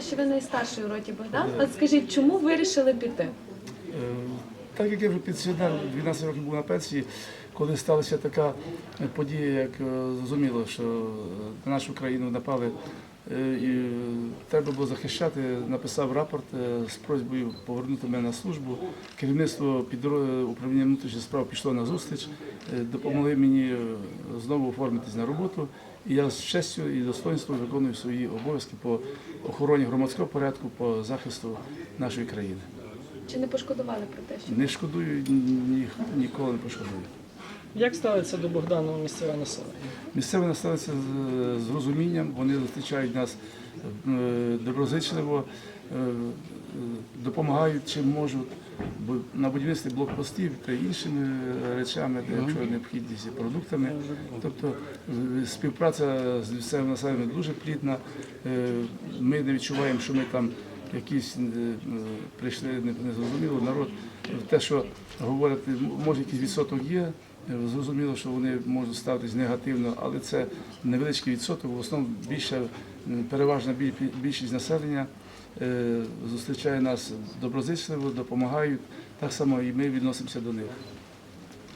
сказали, що ви найстарший у роті Богдан. От скажіть, чому вирішили піти? Е, Так як я вже пенсіонер, 12 років був на пенсії, коли сталася така подія, як е, зрозуміло, що на нашу країну напали е, і е, треба було захищати, написав рапорт е, з просьбою повернути мене на службу. Керівництво управління внутрішніх справ пішло на зустріч, е, допомогли мені е, знову оформитись на роботу. І я з честю і достоинством виконую свої обов'язки по охороні громадського порядку, по захисту нашої країни. Чи не пошкодували про те, що Не шкодую, ні, ніколи не пошкодую. Як ставиться до Богдану місцеве населення? Місцеве населення з, з розумінням, вони зустрічають нас е, доброзичливо, е, допомагають чим можуть. Бо на будівництві блокпостів та іншими речами, де якщо необхідність і продуктами. Тобто співпраця з місцевим населенням дуже плідна. Е, Ми не відчуваємо, що ми там якісь е, прийшли не- незрозуміло. Народ те, що говорити, може якийсь відсоток є. Зрозуміло, що вони можуть ставитись негативно, але це невеличкий відсоток. В основному більше переважна більшість населення е, зустрічає нас доброзичливо, допомагають. Так само і ми відносимося до них.